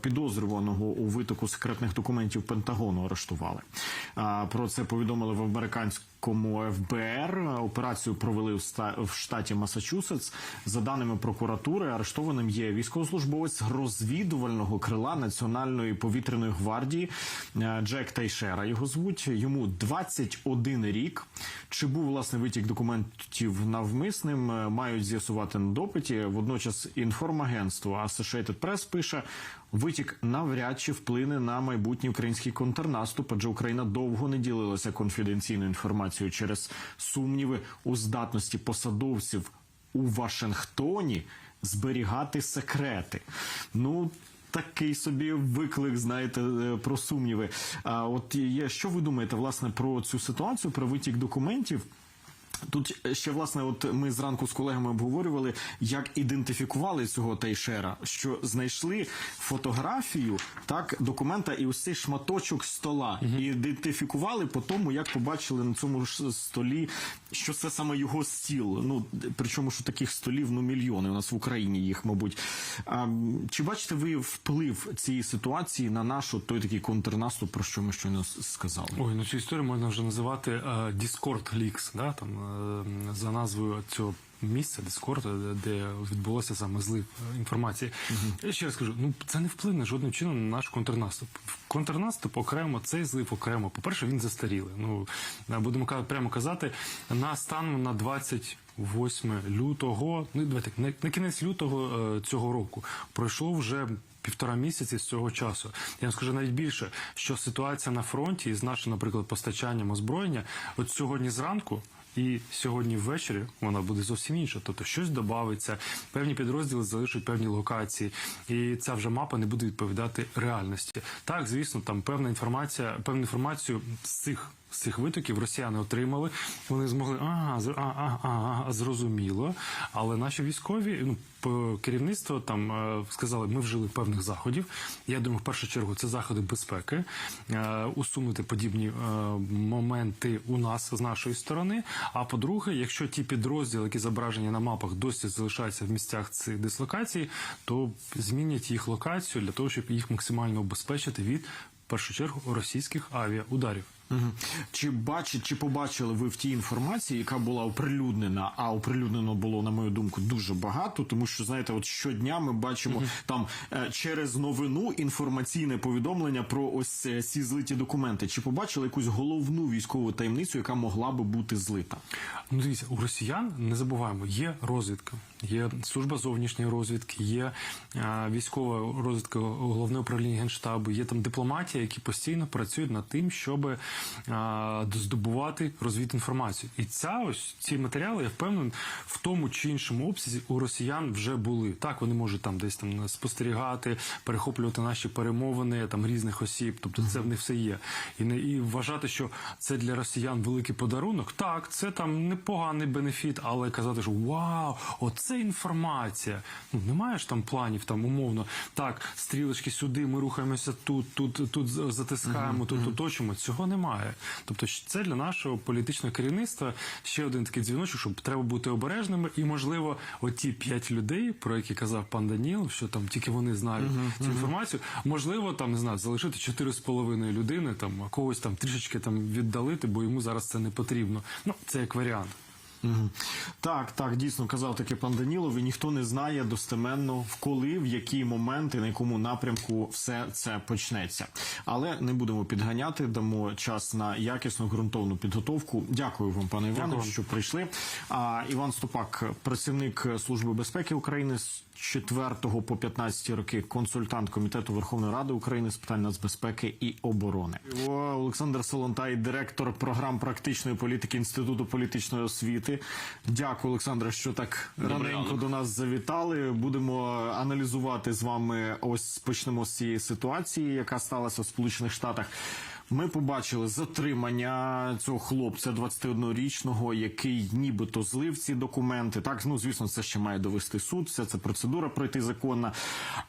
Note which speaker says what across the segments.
Speaker 1: Підозрюваного у витоку секретних документів Пентагону арештували. Про це повідомили в американському ФБР. Операцію провели в штаті Масачусетс. За даними прокуратури, арештованим є військовослужбовець розвідувального крила Національної повітряної гвардії е, Джек Тайшера. Його звуть йому 21 рік. Чи був власне витік документів навмисним? е, Мають з'ясувати на допиті. Водночас інформагентство Associated Press пише. Витік навряд чи вплине на майбутній український контрнаступ, адже Україна довго не ділилася конфіденційною інформацією через сумніви у здатності посадовців у Вашингтоні зберігати секрети. Ну. Такий собі виклик, знаєте, е, про сумніви. А от є, що ви думаєте власне про цю ситуацію, про витік документів? Тут ще власне, от ми зранку з колегами обговорювали, як ідентифікували цього тайшера, що знайшли фотографію так документа і ось цей шматочок стола, і ідентифікували по тому, як побачили на цьому ж столі, що це саме його стіл. Ну причому що таких столів ну мільйони. У нас в Україні їх, мабуть. А, чи бачите ви вплив цієї ситуації на наш от той такий контрнаступ, про що ми щойно сказали?
Speaker 2: Ой, ну цю історію можна вже називати е, Discord Leaks, да, там, е, за назвою цього місця Discord, де- відбулося саме злив е, інформації. Я ще раз скажу, ну це не вплине жодним чином на наш контрнаступ. Контрнаступ окремо, цей злив окремо. По-перше, він застарілий. Ну, е, будемо прямо казати, на стан на 28 лютого, ну давайте на, на кінець лютого е, цього року пройшло вже півтора місяці з цього часу. Я вам скажу навіть більше, що ситуація на фронті з нашим, наприклад, постачанням озброєння, от сьогодні зранку. І сьогодні ввечері вона буде зовсім інша. Тобто щось додається, певні підрозділи залишать певні локації, і ця вже мапа не буде відповідати реальності. Так, звісно, там певна інформація, певну інформацію з цих з цих витоків росіяни отримали. Вони змогли ага, а, а, а, зрозуміло. Але наші військові, ну керівництво там е, сказали, ми вжили певних заходів. Я думаю, в першу чергу це заходи безпеки, е, усунути подібні е, моменти у нас з нашої сторони. А по-друге, якщо ті підрозділи, які зображені на мапах, досі залишаються в місцях цих дислокацій, то змінять їх локацію для того, щоб їх максимально обезпечити від в першу чергу російських авіаударів.
Speaker 1: Чи бачить, чи побачили ви в тій інформації, яка була оприлюднена, а оприлюднено було, на мою думку, дуже багато, тому що знаєте, от щодня ми бачимо там е, через новину інформаційне повідомлення про ось ці злиті документи. Чи побачили якусь головну військову таємницю, яка могла би бути злита?
Speaker 2: Ну, дивіться, у росіян не забуваємо, є розвідка, є служба зовнішньої розвідки, є е, військова розвідка, головне управління генштабу, є там дипломатія, які постійно працюють над тим, щоб здобувати розвідінформацію. І ця ось ці матеріали, я впевнений, в тому чи іншому обсязі у росіян вже були. Так, вони можуть там десь там спостерігати, перехоплювати наші перемовини там різних осіб. Тобто це в них все є. І не і вважати, що це для росіян великий подарунок. Так, це там непоганий бенефіт, але казати, що вау, оце інформація. Ну немає ж там планів, там умовно. Так, стрілочки сюди, ми рухаємося тут, тут, тут затискаємо, тут оточимо. Цього немає. Тобто, це для нашого політичного керівництва ще один такий дзвіночок, щоб треба бути обережними, і можливо, оті п'ять людей, про які казав пан Даніл, що там тільки вони знають цю інформацію. Можливо, там не знаю, залишити чотири з половиною людини, там когось там трішечки там віддалити, бо йому зараз це не потрібно. Ну це як варіант.
Speaker 1: Так, так, дійсно казав таки пан Данілов, і ніхто не знає достеменно в коли, в які моменти, на якому напрямку все це почнеться. Але не будемо підганяти, дамо час на якісну ґрунтовну підготовку. Дякую вам, пане Іване, що прийшли. А Іван Стопак, працівник Служби безпеки України з 4 по 15 роки, консультант комітету Верховної Ради України з питань нацбезпеки і оборони. Олександр Солонтай, директор програм практичної політики Інституту політичної освіти. Дякую, Олександре, що так раненько до нас завітали. Будемо аналізувати з вами. Ось почнемо з цієї ситуації, яка сталася в Сполучених Штатах. Ми побачили затримання цього хлопця 21-річного, який нібито злив ці документи. Так, ну звісно, це ще має довести суд. Вся ця процедура пройти законна.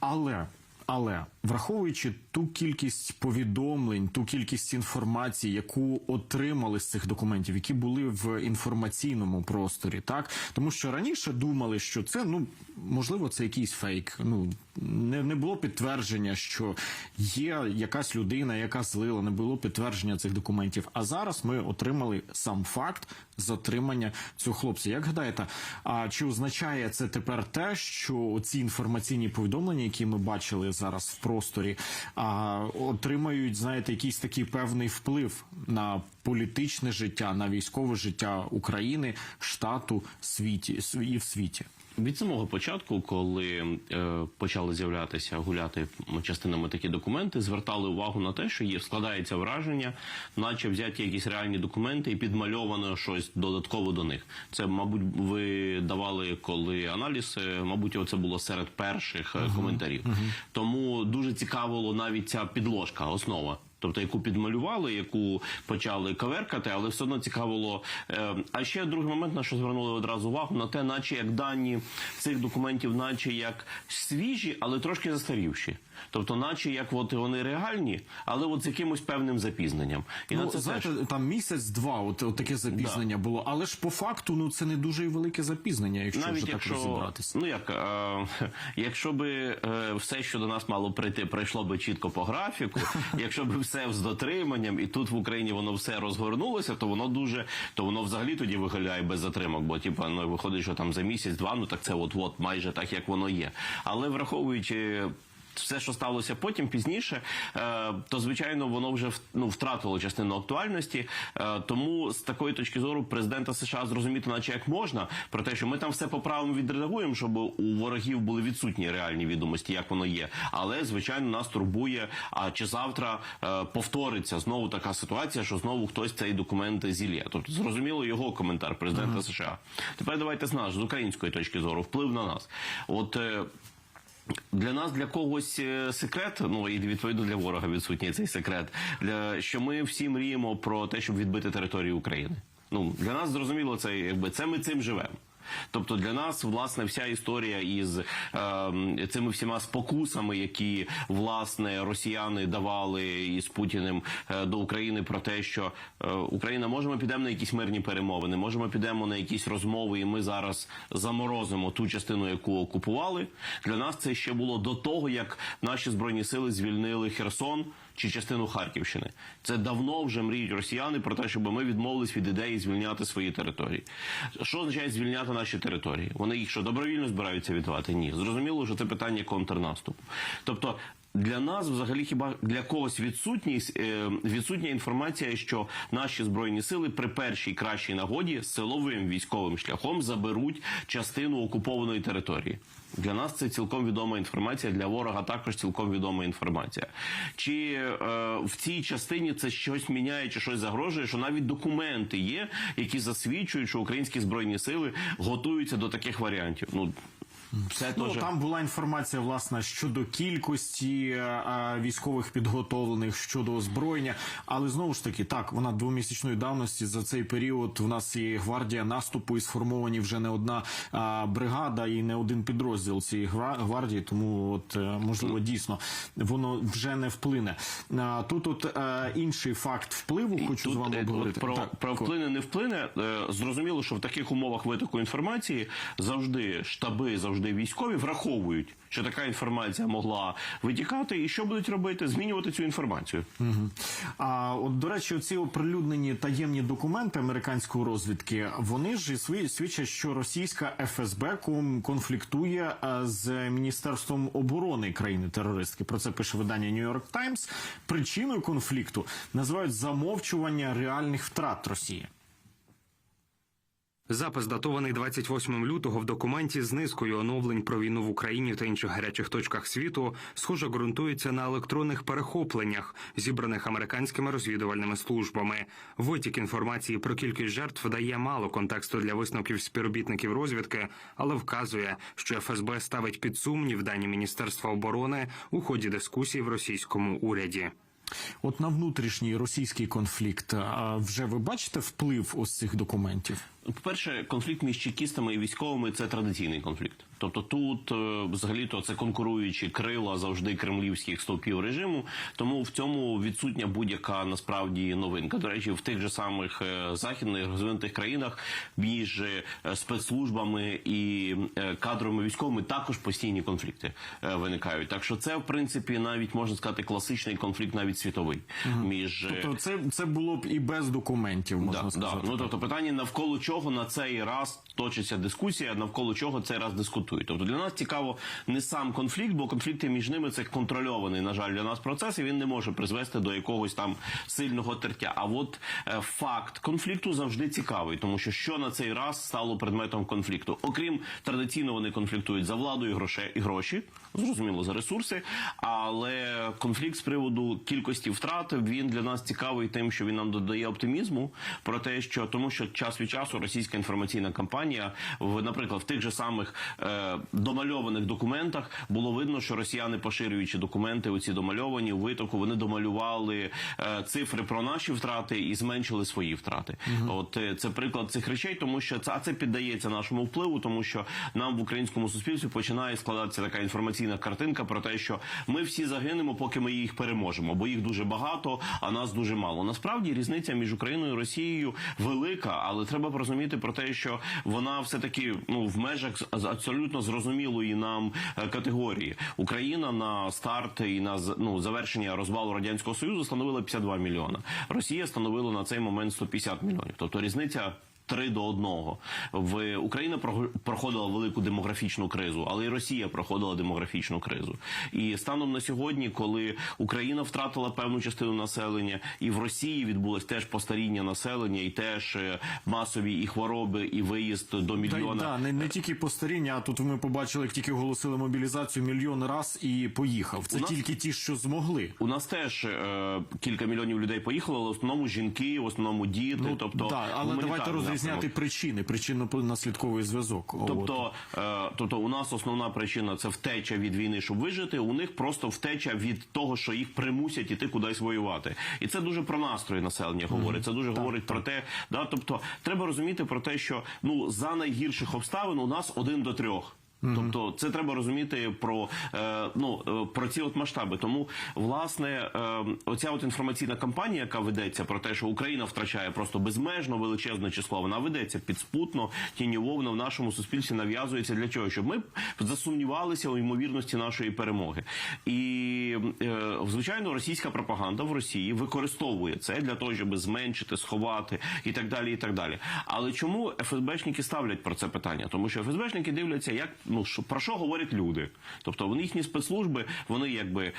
Speaker 1: Але але враховуючи ту кількість повідомлень, ту кількість інформації, яку отримали з цих документів, які були в інформаційному просторі, так тому що раніше думали, що це ну можливо це якийсь фейк. Ну не, не було підтвердження, що є якась людина, яка злила, не було підтвердження цих документів. А зараз ми отримали сам факт затримання цього хлопця. Як гадаєте, а чи означає це тепер те, що ці інформаційні повідомлення, які ми бачили зараз в просторі, а, отримають, знаєте, якийсь такий певний вплив на політичне життя, на військове життя України, штату, світі і в світі?
Speaker 3: Від самого початку, коли е, почали з'являтися гуляти частинами такі документи, звертали увагу на те, що є складається враження, наче взяті якісь реальні документи і підмальовано щось додатково до них. Це, мабуть, ви давали коли аналіз, е, мабуть, це було серед перших е, коментарів. Тому дуже цікавило навіть ця підложка, основа. Тобто, яку підмалювали, яку почали каверкати, але все одно цікавило. Е, а ще другий момент, на що звернули одразу увагу, на те, наче як дані цих документів, наче як свіжі, але трошки застарівші. Тобто, наче як от вони реальні, але от з якимось певним запізненням. І
Speaker 1: ну,
Speaker 3: на це
Speaker 1: знаєте,
Speaker 3: теж
Speaker 1: там місяць-два, от, от таке запізнення було. Але ж по факту, ну це не дуже і велике запізнення, якщо
Speaker 3: навіть
Speaker 1: вже
Speaker 3: якщо
Speaker 1: так розібратися.
Speaker 3: ну як е, якщо би е, все, що до нас мало прийти, прийшло би чітко по графіку. якщо би все з дотриманням, і тут в Україні воно все розгорнулося, то воно дуже то воно взагалі тоді вигаляє без затримок. Бо типа ну виходить, що там за місяць-два, ну так це от от майже так, як воно є. Але враховуючи. Все, що сталося потім пізніше, е, то звичайно воно вже ну, втратило частину актуальності. Е, Тому з такої точки зору президента США зрозуміти, наче як можна, про те, що ми там все поправимо відредагуємо, щоб у ворогів були відсутні реальні відомості, як воно є. Але звичайно нас турбує. А чи завтра е, повториться знову така ситуація, що знову хтось цей документ зілє? Тобто зрозуміло його коментар президента США. Тепер давайте з нас з української точки зору вплив на нас. От. Для нас для когось е, секрет, ну і відповідно для ворога відсутній цей секрет. Для що ми всі мріємо про те, щоб відбити територію України. Ну для нас зрозуміло, це якби це ми цим живемо. Тобто для нас власне вся історія із е, цими всіма спокусами, які власне росіяни давали із Путіним е, до України про те, що е, Україна може ми підемо на якісь мирні перемовини, може ми підемо на якісь розмови, і ми зараз заморозимо ту частину, яку окупували. Для нас це ще було до того, як наші збройні сили звільнили Херсон чи частину Харківщини. Це давно вже мріють росіяни про те, щоб ми відмовились від ідеї звільняти свої території. Що означає звільняти наші території? Вони їх що добровільно збираються віддавати? Ні, зрозуміло, що це питання контрнаступу. Тобто. Для нас, взагалі, хіба для когось відсутність е, відсутня інформація, що наші збройні сили при першій кращій нагоді силовим військовим шляхом заберуть частину окупованої території. Для нас це цілком відома інформація. Для ворога також цілком відома інформація. Чи е, в цій частині це щось міняє чи щось загрожує? Що навіть документи є, які засвідчують, що українські збройні сили готуються до таких варіантів. Ну це
Speaker 1: Ну, там була інформація власне щодо кількості е, військових підготовлених щодо озброєння, але знову ж таки, так вона двомісячної давності за цей період. В нас є гвардія наступу і сформовані вже не одна е, бригада і не один підрозділ цієї гвардії. Тому от е, можливо дійсно воно вже не вплине. А, тут от е, інший факт впливу. Хочу
Speaker 3: Тут,
Speaker 1: з вами
Speaker 3: е,
Speaker 1: обговорити.
Speaker 3: Про,
Speaker 1: Так,
Speaker 3: про вплине не вплине. е, Зрозуміло, що в таких умовах витоку інформації завжди штаби, завжди військові враховують, що така інформація могла витікати, і що будуть робити? Змінювати цю інформацію.
Speaker 1: А от до речі, ці оприлюднені таємні документи американської розвідки, вони ж сві- свідчать, що російська ФСБ конфліктує е, з міністерством оборони країни терористки. Про це пише видання New York Times. Причиною конфлікту називають замовчування реальних втрат Росії.
Speaker 4: Запис датований 28 лютого в документі з низкою оновлень про війну в Україні та інших гарячих точках світу, схоже, ґрунтується на електронних перехопленнях, зібраних американськими розвідувальними службами. Витік інформації про кількість жертв дає мало контексту для висновків співробітників розвідки, але вказує, що ФСБ ставить під сумнів дані Міністерства оборони у ході дискусій в російському уряді.
Speaker 1: От на внутрішній російський конфлікт а вже ви бачите вплив ось цих документів?
Speaker 3: По-перше, конфлікт між чекістами і військовими це традиційний конфлікт. Тобто тут е, взагалі-то це конкуруючі крила завжди кремлівських стовпів режиму. Тому в цьому відсутня будь-яка насправді новинка. До речі, в тих же самих е, західних розвинутих країнах між е, спецслужбами і кадровими військовими також постійні конфлікти виникають. Так що це в принципі навіть можна сказати класичний конфлікт, навіть світовий між е,
Speaker 1: Тобто це, це було б і без документів, можна
Speaker 3: Да,
Speaker 1: сказати.
Speaker 3: да. Ну тобто питання навколо чого на цей раз точиться дискусія, навколо чого цей раз дискутують. Тобто для нас цікаво не сам конфлікт, бо конфлікти між ними це контрольований, на жаль, для нас процес, і він не може призвести до якогось там сильного тертя. А от е, факт конфлікту завжди цікавий, тому що що на цей раз стало предметом конфлікту. Окрім традиційно, вони конфліктують за владу і гроше і гроші, зрозуміло за ресурси. Але конфлікт з приводу кількості втрат він для нас цікавий тим, що він нам додає оптимізму про те, що тому, що час від часу російська інформаційна кампанія, в наприклад, в тих же самих е, домальованих документах було видно, що росіяни, поширюючи документи, оці домальовані у витоку, вони домалювали е, цифри про наші втрати і зменшили свої втрати. От е, це приклад цих речей, тому що це а це піддається нашому впливу, тому що нам в українському суспільстві починає складатися така інформаційна картинка про те, що ми всі загинемо, поки ми їх переможемо, бо їх дуже багато, а нас дуже мало. Насправді різниця між Україною і Росією велика, але треба розуміти про те, що вона все таки ну в межах абсолютно зрозумілої нам е, категорії. Україна на старт і на ну, завершення розвалу радянського союзу становила 52 мільйона. Росія становила на цей момент 150 мільйонів. Тобто різниця. Три до одного в Україна проходила велику демографічну кризу, але і Росія проходила демографічну кризу. І станом на сьогодні, коли Україна втратила певну частину населення, і в Росії відбулось теж постаріння населення, і теж е, масові і хвороби, і виїзд до
Speaker 1: Та й
Speaker 3: мільйона.
Speaker 1: да, не, не тільки постаріння, а тут ми побачили, як тільки оголосили мобілізацію мільйон раз і поїхав. Це
Speaker 3: нас-
Speaker 1: тільки ті, що змогли.
Speaker 3: У нас теж е, кілька мільйонів людей поїхало, але в основному жінки, в основному діти. тобто
Speaker 1: да, але давайте розрізняти
Speaker 3: напрямок.
Speaker 1: причини, причинно-наслідковий зв'язок.
Speaker 3: Тобто, е, тобто у нас основна причина це втеча від війни, щоб вижити. У них просто втеча від того, що їх примусять іти кудись воювати, і це дуже про настрої населення говорить. Це дуже говорить про те, да, тобто треба розуміти про те, що ну за найгірших обставин у нас один до трьох. Тобто це треба розуміти про е, ну е, про ці от масштаби. Тому власне е, оця от інформаційна кампанія, яка ведеться про те, що Україна втрачає просто безмежно величезне число, вона ведеться підспутно, тіньово вона в нашому суспільстві нав'язується для чого? Щоб ми засумнівалися у ймовірності нашої перемоги. І звичайно, російська пропаганда в Росії використовує це для того, щоб зменшити, сховати і так далі. І так далі. Але чому ФСБшники ставлять про це питання? Тому що ФСБшники дивляться, як ну що про що говорять люди. Тобто вони їхні спецслужби, вони якби е,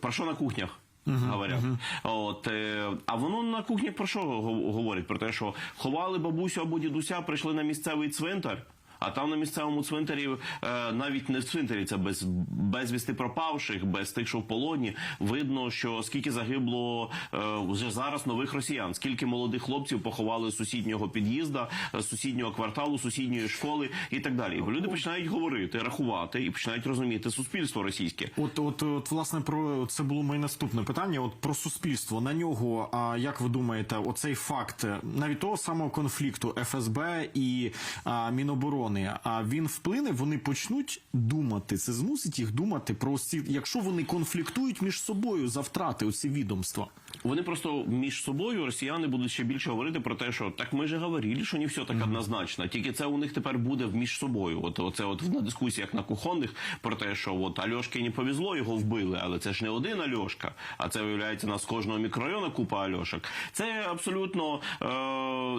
Speaker 3: про що на кухнях. Говорять, от е, а воно на кухні про що го- говорить? Про те, що ховали бабусю або дідуся, прийшли на місцевий цвинтар. А там на місцевому цвинтарі, е, навіть не в цвинтарі, це без безвісти пропавших, без тих, що в полоні, видно, що скільки загибло е, вже зараз нових росіян, скільки молодих хлопців поховали з сусіднього під'їзда, е, з сусіднього кварталу, сусідньої школи і так далі. Люди починають говорити, рахувати і починають розуміти суспільство російське.
Speaker 1: От, от, от, власне, про це було моє наступне питання. От про суспільство на нього. А як ви думаєте, оцей факт навіть того самого конфлікту ФСБ і а, Міноборони, а він вплине, вони почнуть думати. Це змусить їх думати про ці, якщо вони конфліктують між собою за втрати оці відомства.
Speaker 3: Вони просто між собою росіяни будуть ще більше говорити про те, що так ми же говорили, що не все так однозначно. Тільки це у них тепер буде між собою. От оце от на дискусіях на кухонних про те, що от Альошки не повезло, його вбили, але це ж не один Альошка, а це виявляється нас кожного мікрорайону купа Альошок. Це абсолютно е,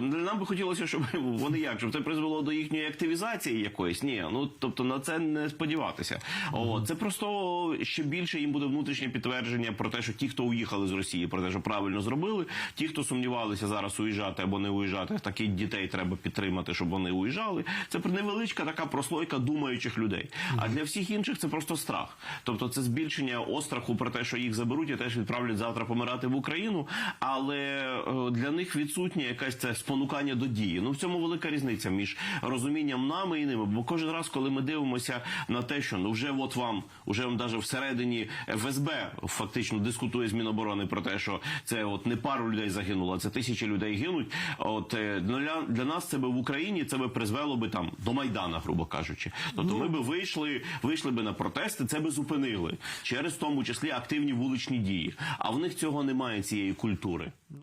Speaker 3: нам би хотілося, щоб вони як щоб це призвело до їхньої активізації якоїсь. Ні, ну тобто на це не сподіватися. О, це просто ще більше їм буде внутрішнє підтвердження про те, що ті, хто уїхали з Росії, про те, що правильно зробили. Ті, хто сумнівалися зараз уїжджати або не уїжджати, таких дітей треба підтримати, щоб вони уїжджали. Це невеличка така прослойка думаючих людей. А для всіх інших це просто страх. Тобто це збільшення остраху про те, що їх заберуть і теж відправлять завтра помирати в Україну. Але е, для них відсутнє якесь це спонукання до дії. Ну в цьому велика різниця між розумінням нами і ними. Бо кожен раз, коли ми дивимося на те, що ну вже от вам, уже вам даже всередині ФСБ фактично дискутує з Міноборони про те, що це от не пару людей загинуло, а це тисячі людей гинуть. От е, для, для нас це би в Україні це би призвело би там до Майдана, грубо кажучи. Тобто ми би вийшли, вийшли би на протести, це би зупинили через в тому числі активні вуличні дії. А в них цього немає цієї культури.